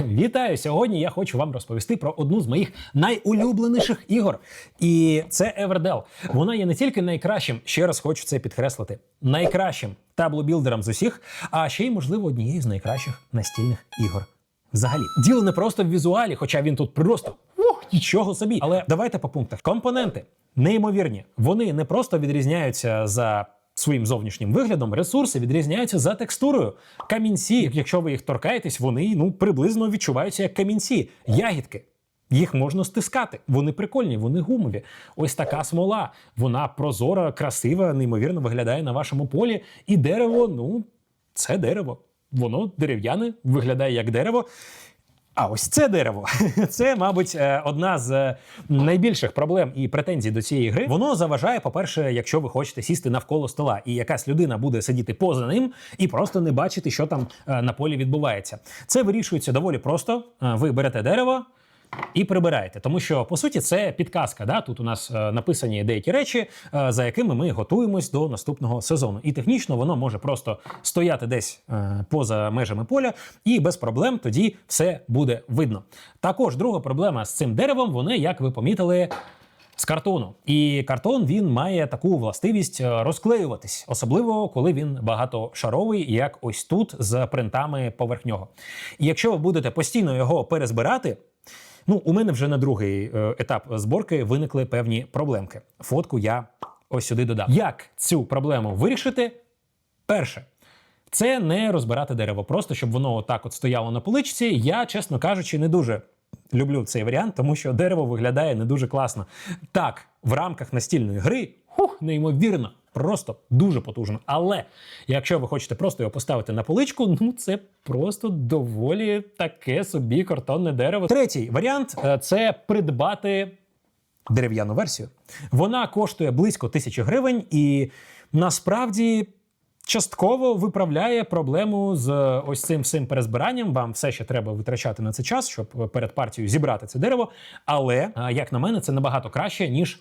Вітаю! Сьогодні я хочу вам розповісти про одну з моїх найулюбленіших ігор. І це Everdell. Вона є не тільки найкращим, ще раз хочу це підкреслити, найкращим таблобілдером з усіх, а ще й, можливо, однією з найкращих настільних ігор. Взагалі, діло не просто в візуалі, хоча він тут просто ух, нічого собі. Але давайте по пунктах. Компоненти неймовірні. Вони не просто відрізняються за своїм зовнішнім виглядом, ресурси відрізняються за текстурою. Камінці, якщо ви їх торкаєтесь, вони ну приблизно відчуваються як камінці, ягідки. Їх можна стискати. Вони прикольні, вони гумові. Ось така смола. Вона прозора, красива, неймовірно виглядає на вашому полі. І дерево, ну, це дерево. Воно дерев'яне, виглядає як дерево. А ось це дерево. Це, мабуть, е, одна з е, найбільших проблем і претензій до цієї гри. Воно заважає, по-перше, якщо ви хочете сісти навколо стола, і якась людина буде сидіти поза ним і просто не бачити, що там е, на полі відбувається. Це вирішується доволі просто. Ви берете дерево. І прибираєте, тому що по суті це підказка. Да? Тут у нас е, написані деякі речі, е, за якими ми готуємось до наступного сезону. І технічно воно може просто стояти десь е, поза межами поля, і без проблем тоді все буде видно. Також друга проблема з цим деревом, вони, як ви помітили, з картону. І картон він має таку властивість е, розклеюватись, особливо коли він багатошаровий, як ось тут з принтами поверх нього. І якщо ви будете постійно його перезбирати. Ну, у мене вже на другий е, етап зборки виникли певні проблемки. Фотку я ось сюди додав. Як цю проблему вирішити? Перше. Це не розбирати дерево, просто щоб воно отак от стояло на поличці. Я, чесно кажучи, не дуже люблю цей варіант, тому що дерево виглядає не дуже класно. Так, в рамках настільної гри, хух, неймовірно, просто дуже потужно. Але якщо ви хочете просто його поставити на поличку, ну це просто доволі таке собі картонне дерево. Третій варіант е, це придбати дерев'яну версію. Вона коштує близько тисячі гривень, і насправді частково виправляє проблему з ось цим всім перезбиранням. Вам все ще треба витрачати на це час, щоб перед партією зібрати це дерево. Але, як на мене, це набагато краще, ніж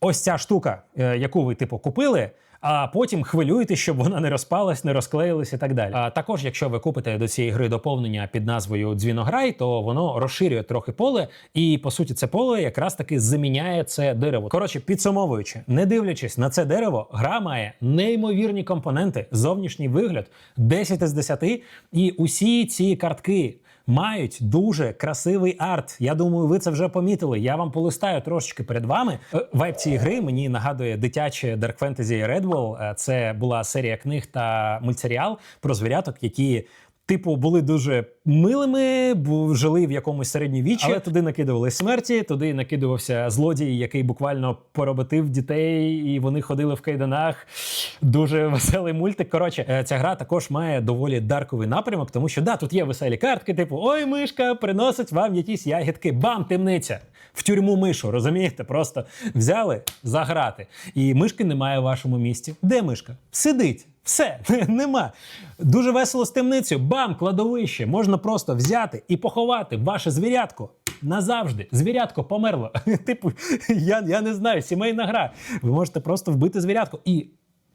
ось ця штука, е, яку ви типу купили. А потім хвилюєтесь, щоб вона не розпалась, не розклеїлась і так далі. А також, якщо ви купите до цієї гри доповнення під назвою Дзвінограй, то воно розширює трохи поле, і по суті, це поле якраз таки заміняє це дерево. Коротше, підсумовуючи, не дивлячись на це дерево, гра має неймовірні компоненти, зовнішній вигляд, 10 з 10, і усі ці картки. Мають дуже красивий арт. Я думаю, ви це вже помітили. Я вам полистаю трошечки перед вами. Е, Вайб цієї гри мені нагадує дитяче Dark Fantasy Redwall. Е, Це була серія книг та мультсеріал про звіряток, які. Типу, були дуже милими, жили в якомусь середньовіччі, але туди накидували смерті, туди накидувався злодій, який буквально пороботив дітей, і вони ходили в кайданах. Дуже веселий мультик. Коротше, е, ця гра також має доволі дарковий напрямок, тому що да, тут є веселі картки, типу Ой, мишка приносить вам якісь ягідки. Бам, темниця! В тюрму мишу, розумієте? Просто взяли заграти. І мишки немає в вашому місті. Де мишка? Сидить. Все, нема. Дуже весело з темницею. Бам, кладовище. Можна просто взяти і поховати ваше звірятко. Назавжди. Звірятко померло. Типу, я, я не знаю, сімейна гра. Ви можете просто вбити звірятко. І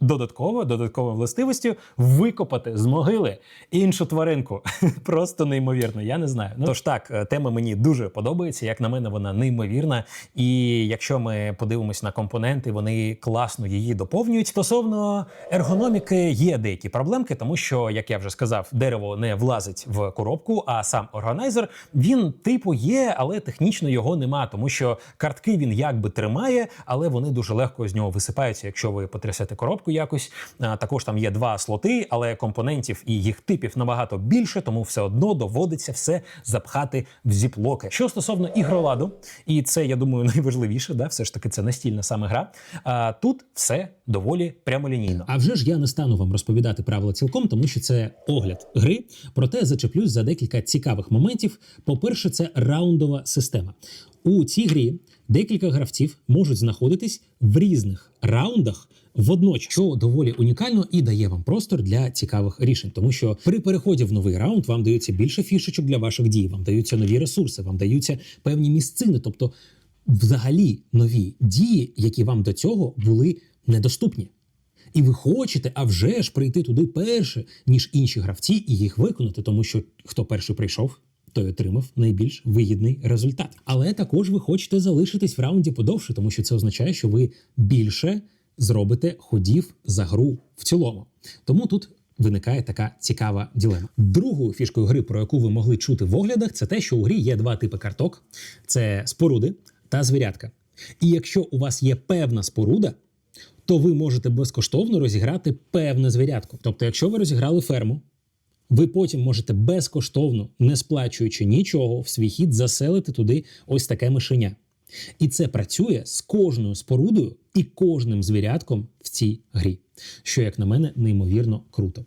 додатково, додатковою властивістю викопати з могили іншу тваринку. Просто неймовірно. Я не знаю. Ну тож так, е, тема мені дуже подобається. Як на мене, вона неймовірна. І якщо ми подивимось на компоненти, вони класно її доповнюють. Стосовно ергономіки є деякі проблемки, тому що, як я вже сказав, дерево не влазить в коробку, а сам органайзер він типу є, але технічно його нема, тому що картки він якби тримає, але вони дуже легко з нього висипаються, якщо ви потрясете коробку якось. Також там є два слоти, але компонентів і їх типів набагато більше, тому все одно доводиться все запхати в зіплоки. Що стосовно ігроладу, і це я думаю найважливіше, да, все ж таки це настільна саме гра. А тут все доволі прямолінійно. А вже ж я не стану вам розповідати правила цілком, тому що це огляд гри. Проте зачеплюсь за декілька цікавих моментів. По-перше, це раундова система. У цій грі декілька гравців можуть знаходитись в різних раундах водночас, що доволі унікально і дає вам простор для цікавих рішень, тому що при переході в новий раунд вам дається більше фішечок для ваших дій, вам даються нові ресурси, вам даються певні місцини, тобто взагалі нові дії, які вам до цього були недоступні. І ви хочете, а вже ж прийти туди перше, ніж інші гравці, і їх виконати, тому що хто перший прийшов, той отримав найбільш вигідний результат. Але також ви хочете залишитись в раунді подовше, тому що це означає, що ви більше зробите ходів за гру в цілому. Тому тут. Виникає така цікава ділема. Другою фішкою гри, про яку ви могли чути в оглядах, це те, що у грі є два типи карток: це споруди та звірятка. І якщо у вас є певна споруда, то ви можете безкоштовно розіграти певне звірятко. Тобто, якщо ви розіграли ферму, ви потім можете безкоштовно, не сплачуючи нічого, в свій хід заселити туди ось таке мишеня. І це працює з кожною спорудою і кожним звірятком в цій грі, що, як на мене, неймовірно круто.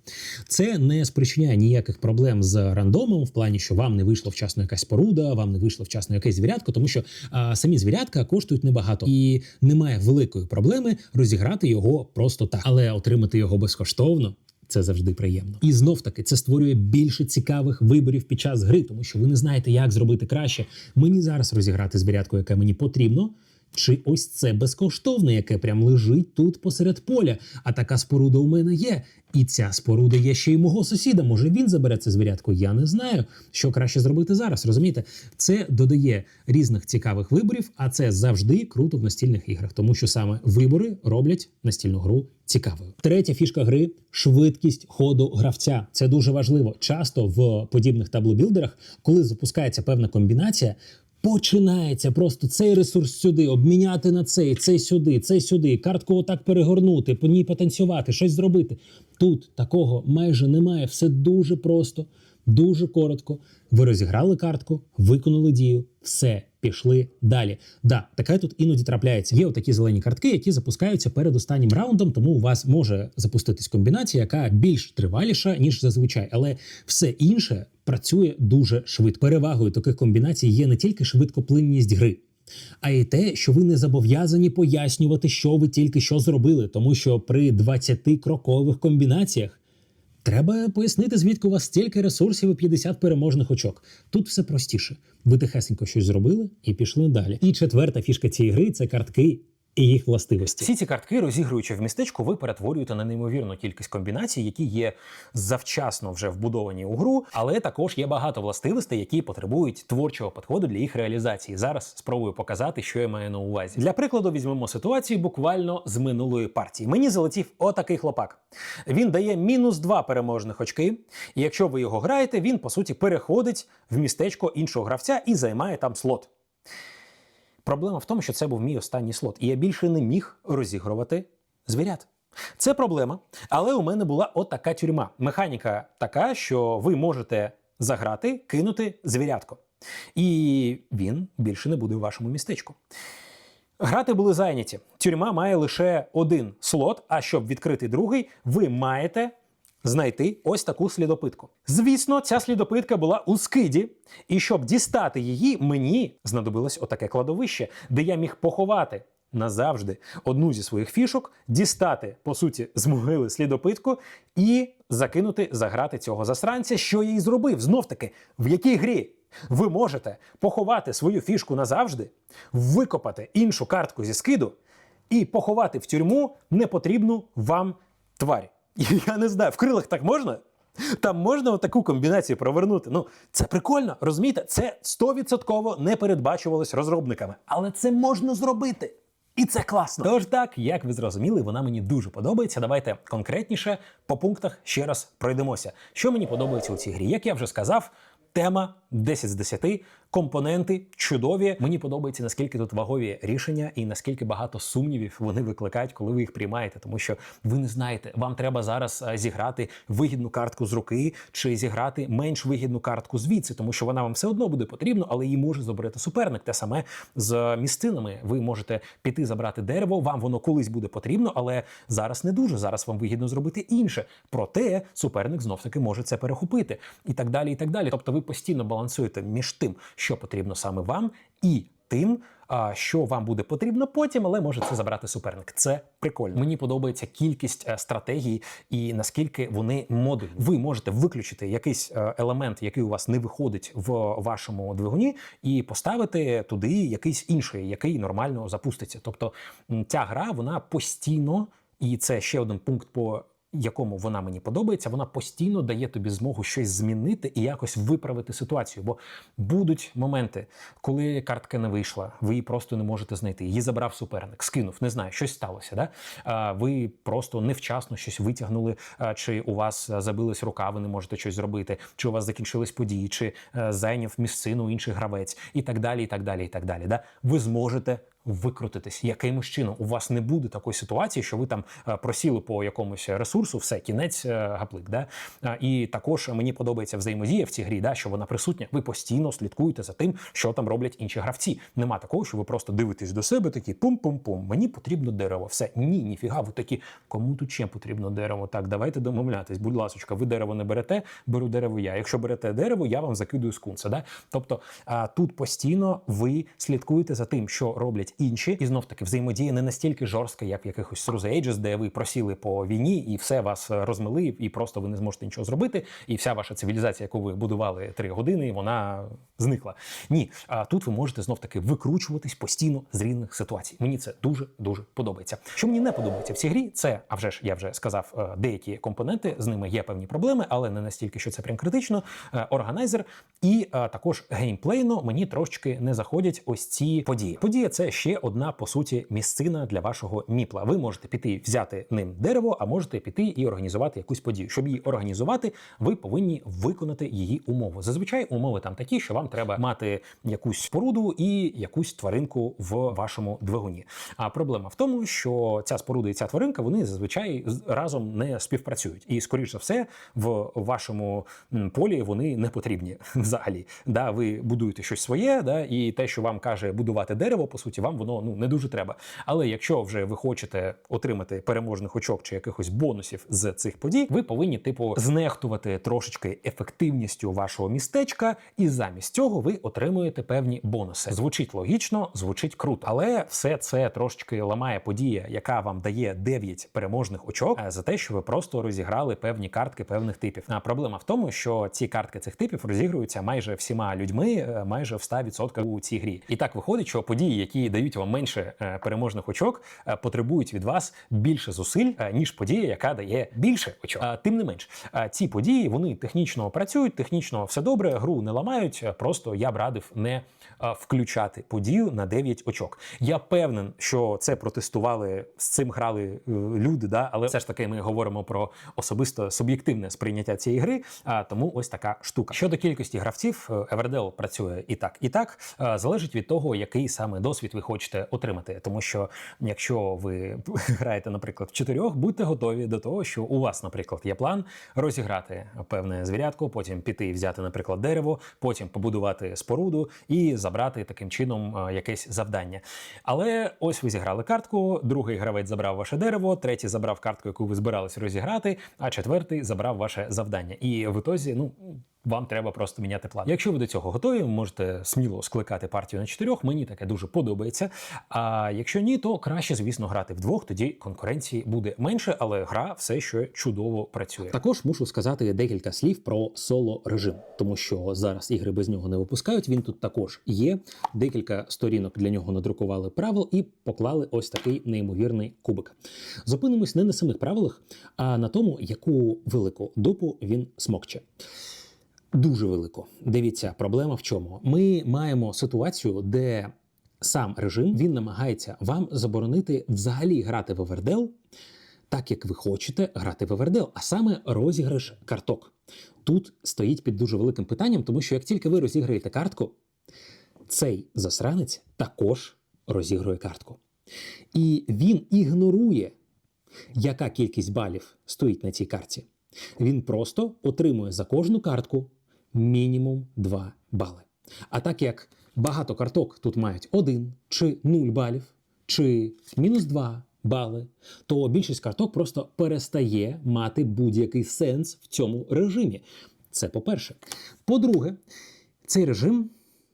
Це не спричиняє ніяких проблем з рандомом, в плані, що вам не вийшло вчасно якась споруда, вам не вийшло вчасно якесь звірятко, тому що а, самі звірятка коштують небагато і немає великої проблеми розіграти його просто так, але отримати його безкоштовно. Це завжди приємно. І знов таки це створює більше цікавих виборів під час гри, тому що ви не знаєте, як зробити краще. Мені зараз розіграти звірятку, яке мені потрібно. Чи ось це безкоштовне, яке прям лежить тут посеред поля. А така споруда у мене є. І ця споруда є ще й мого сусіда. Може він забере це звірятко? Я не знаю, що краще зробити зараз. Розумієте, це додає різних цікавих виборів, а це завжди круто в настільних іграх, тому що саме вибори роблять настільну гру цікавою. Третя фішка гри швидкість ходу гравця. Це дуже важливо. Часто в подібних таблобілдерах, коли запускається певна комбінація. Починається просто цей ресурс сюди, обміняти на цей, цей сюди, цей сюди, картку отак перегорнути, по ній потанцювати, щось зробити. Тут такого майже немає. Все дуже просто, дуже коротко. Ви розіграли картку, виконали дію, все, пішли далі. Да, таке тут іноді трапляється. Є отакі зелені картки, які запускаються перед останнім раундом, тому у вас може запуститись комбінація, яка більш триваліша, ніж зазвичай, але все інше працює дуже швидко. Перевагою таких комбінацій є не тільки швидкоплинність гри. А й те, що ви не зобов'язані пояснювати, що ви тільки що зробили, тому що при 20-крокових комбінаціях треба пояснити, звідки у вас стільки ресурсів і 50 переможних очок. Тут все простіше. Ви тихесенько щось зробили і пішли далі. І четверта фішка цієї гри це картки і їх властивості. Всі ці картки, розігруючи в містечку, ви перетворюєте на неймовірну кількість комбінацій, які є завчасно вже вбудовані у гру, але також є багато властивостей, які потребують творчого підходу для їх реалізації. Зараз спробую показати, що я маю на увазі. Для прикладу, візьмемо ситуацію буквально з минулої партії. Мені залетів отакий хлопак. Він дає мінус два переможних очки, і якщо ви його граєте, він по суті переходить в містечко іншого гравця і займає там слот. Проблема в тому, що це був мій останній слот, і я більше не міг розігрувати звірят. Це проблема, але у мене була отака тюрма. Механіка така, що ви можете заграти, кинути звірятко. І він більше не буде в вашому містечку. Грати були зайняті. Тюрма має лише один слот, а щоб відкрити другий, ви маєте знайти ось таку слідопитку. Звісно, ця слідопитка була у скиді, і щоб дістати її, мені знадобилось отаке кладовище, де я міг поховати назавжди одну зі своїх фішок, дістати, по суті, з могили слідопитку і закинути заграти цього засранця, що я і зробив. Знов таки, в якій грі? Ви можете поховати свою фішку назавжди, викопати іншу картку зі скиду і поховати в тюрму непотрібну вам тварь. Я не знаю, в крилах так можна? Там можна таку комбінацію провернути. Ну, це прикольно, розумієте? Це 100% не передбачувалось розробниками. Але це можна зробити. І це класно. Тож так, як ви зрозуміли, вона мені дуже подобається. Давайте конкретніше по пунктах ще раз пройдемося. Що мені подобається у цій грі? Як я вже сказав, тема 10 з 10, компоненти чудові. Мені подобається наскільки тут вагові рішення і наскільки багато сумнівів вони викликають, коли ви їх приймаєте. Тому що ви не знаєте, вам треба зараз е, зіграти вигідну картку з руки чи зіграти менш вигідну картку звідси, тому що вона вам все одно буде потрібна, але її може забрати суперник. Те саме з місцинами. Ви можете піти забрати дерево, вам воно колись буде потрібно, але зараз не дуже. Зараз вам вигідно зробити інше. Проте суперник знов таки може це перехопити і так далі. І так далі. Тобто, ви постійно балансуєте між тим, що потрібно саме вам, і тим, що вам буде потрібно потім, але може це забрати суперник. Це прикольно. Мені подобається кількість е, стратегій і наскільки вони модульні. Ви можете виключити якийсь е, елемент, який у вас не виходить в вашому двигуні, і поставити туди якийсь інший, який нормально запуститься. Тобто ця гра вона постійно, і це ще один пункт по якому вона мені подобається, вона постійно дає тобі змогу щось змінити і якось виправити ситуацію. Бо будуть моменти, коли картка не вийшла, ви її просто не можете знайти. Її забрав суперник, скинув, не знаю, щось сталося. Да? Ви просто невчасно щось витягнули, чи у вас забилась рука, ви не можете щось зробити, чи у вас закінчились події, чи зайняв місцину інший гравець, і так далі, і так далі, і так далі. Да? Ви зможете викрутитись якимось чином. У вас не буде такої ситуації, що ви там е, просіли по якомусь ресурсу, все, кінець е, гаплик. Да? І також мені подобається взаємодія в цій грі, да, що вона присутня. Ви постійно слідкуєте за тим, що там роблять інші гравці. Нема такого, що ви просто дивитесь до себе, такі пум-пум-пум. Мені потрібно дерево. Все ні, ніфіга, ви такі. Кому тут ще потрібно дерево? Так, давайте домовлятись. Будь ласочка, ви дерево не берете, беру дерево я. Якщо берете дерево, я вам закидую скунса. Да? Тобто тут постійно ви слідкуєте за тим, що роблять інші, і знов таки взаємодія не настільки жорстка, як в якихось Ruse Ages, де ви просіли по війні і все вас розмили, і просто ви не зможете нічого зробити. І вся ваша цивілізація, яку ви будували три години, вона зникла. Ні, а тут ви можете знов таки викручуватись постійно з різних ситуацій. Мені це дуже дуже подобається. Що мені не подобається в цій грі, це а вже ж я вже сказав, е, деякі компоненти з ними є певні проблеми, але не настільки, що це прям критично. Е, Органайзер і е, також геймплейно мені трошечки не заходять ось ці події. Подія це ще одна по суті місцина для вашого міпла. Ви можете піти взяти ним дерево, а можете піти і організувати якусь подію. Щоб її організувати, ви повинні виконати її умови. Зазвичай умови там такі, що вам треба мати якусь споруду і якусь тваринку в вашому двигуні. А проблема в тому, що ця споруда і ця тваринка вони зазвичай разом не співпрацюють, і скоріш за все в вашому полі вони не потрібні взагалі. Да, ви будуєте щось своє, да, і те, що вам каже будувати дерево, по суті, вам воно ну не дуже треба. Але якщо вже ви хочете отримати переможних очок чи якихось бонусів з цих подій, ви повинні типу знехтувати трошечки ефективністю вашого містечка, і замість цього ви отримуєте певні бонуси. Звучить логічно, звучить круто, але все це трошечки ламає подія, яка вам дає 9 переможних очок е, за те, що ви просто розіграли певні картки певних типів. А проблема в тому, що ці картки цих типів розігруються майже всіма людьми, е, майже в 100% у цій грі. І так виходить, що події, які дають вам менше е, переможних очок, е, потребують від вас більше зусиль, е, ніж подія, яка дає більше очок. Тим не менш, ці події вони технічно працюють, технічно все добре, гру не ламають. Просто я б радив не включати подію на 9 очок. Я певнен, що це протестували з цим грали люди, да, але все ж таки ми говоримо про особисто суб'єктивне сприйняття цієї гри. А тому ось така штука. Щодо кількості гравців, Everdell працює і так, і так. Залежить від того, який саме досвід ви хочете отримати. Тому що якщо ви граєте, наприклад, в чотирьох, будьте готові до того, що у вас, наприклад, є план розіграти певне звірятко, потім піти і взяти, наприклад, дерево, потім побудувати споруду і забрати таким чином е, якесь завдання. Але ось ви зіграли картку, другий гравець забрав ваше дерево, третій забрав картку, яку ви збирались розіграти, а четвертий забрав ваше завдання. І в ітозі, ну. Вам треба просто міняти план. Якщо ви до цього готові, можете сміло скликати партію на чотирьох. Мені таке дуже подобається. А якщо ні, то краще, звісно, грати вдвох. Тоді конкуренції буде менше, але гра все ще чудово працює. Також мушу сказати декілька слів про соло режим, тому що зараз ігри без нього не випускають. Він тут також є. Декілька сторінок для нього надрукували правил і поклали ось такий неймовірний кубик. Зупинимось не на самих правилах, а на тому, яку велику дупу він смокче. Дуже велико. Дивіться, проблема в чому? Ми маємо ситуацію, де сам режим він намагається вам заборонити взагалі грати в Евердел, так як ви хочете грати в Евердел, а саме розіграш карток. Тут стоїть під дуже великим питанням, тому що як тільки ви розіграєте картку, цей засранець також розігрує картку. І він ігнорує, яка кількість балів стоїть на цій картці. Він просто отримує за кожну картку мінімум 2 бали. А так як багато карток тут мають 1 чи 0 балів, чи мінус 2 бали, то більшість карток просто перестає мати будь-який сенс в цьому режимі. Це по-перше. По-друге, цей режим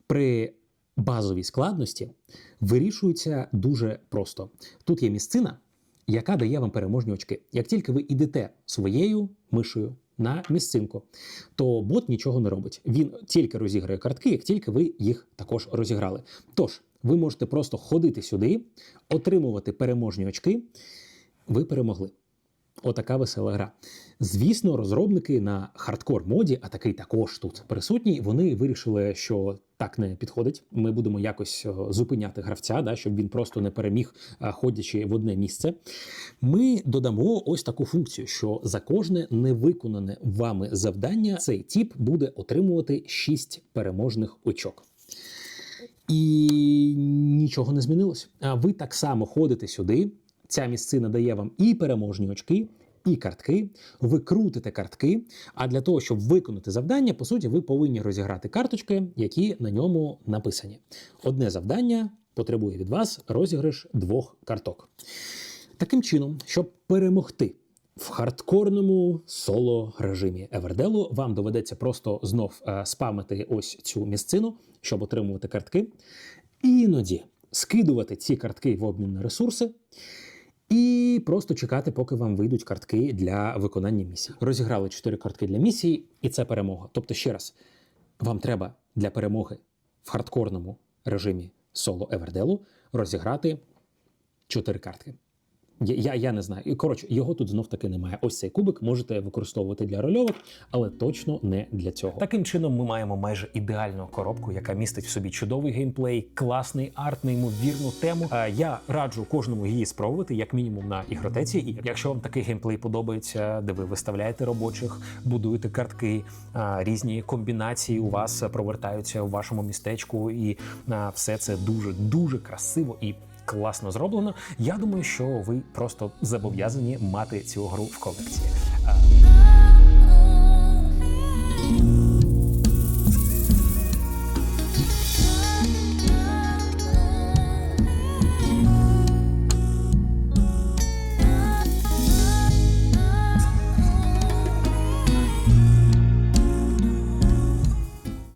при базовій складності вирішується дуже просто. Тут є місцина, яка дає вам переможні очки. Як тільки ви йдете своєю мишею на місцинку, то бот нічого не робить. Він тільки розіграє картки, як тільки ви їх також розіграли. Тож, ви можете просто ходити сюди, отримувати переможні очки. Ви перемогли. Отака весела гра. Звісно, розробники на хардкор моді, а такий також тут присутній, вони вирішили, що так не підходить. Ми будемо якось е, зупиняти гравця, да, щоб він просто не переміг, е, ходячи в одне місце. Ми додамо ось таку функцію, що за кожне невиконане вами завдання цей тіп буде отримувати 6 переможних очок. І нічого не змінилось. А ви так само ходите сюди. Ця місцина дає вам і переможні очки, і картки. Ви крутите картки. А для того, щоб виконати завдання, по суті, ви повинні розіграти карточки, які на ньому написані. Одне завдання потребує від вас розіграш двох карток. Таким чином, щоб перемогти в хардкорному соло режимі Еверделу, вам доведеться просто знов е, спамити ось цю місцину, щоб отримувати картки. І іноді скидувати ці картки в обмін на ресурси. І просто чекати, поки вам вийдуть картки для виконання місій. Розіграли 4 картки для місії, і це перемога. Тобто, ще раз, вам треба для перемоги в хардкорному режимі соло Еверделу розіграти 4 картки. Я, я, я не знаю. І коротше, його тут знов таки немає. Ось цей кубик можете використовувати для рольовок, але точно не для цього. Таким чином, ми маємо майже ідеальну коробку, яка містить в собі чудовий геймплей, класний арт, неймовірну тему. Е, Я раджу кожному її спробувати, як мінімум на ігротеці. І якщо вам такий геймплей подобається, де ви виставляєте робочих, будуєте картки, е, різні комбінації у вас провертаються у вашому містечку, і е, все це дуже дуже красиво і. Класно зроблено. Я думаю, що ви просто зобов'язані мати цю гру в колекції.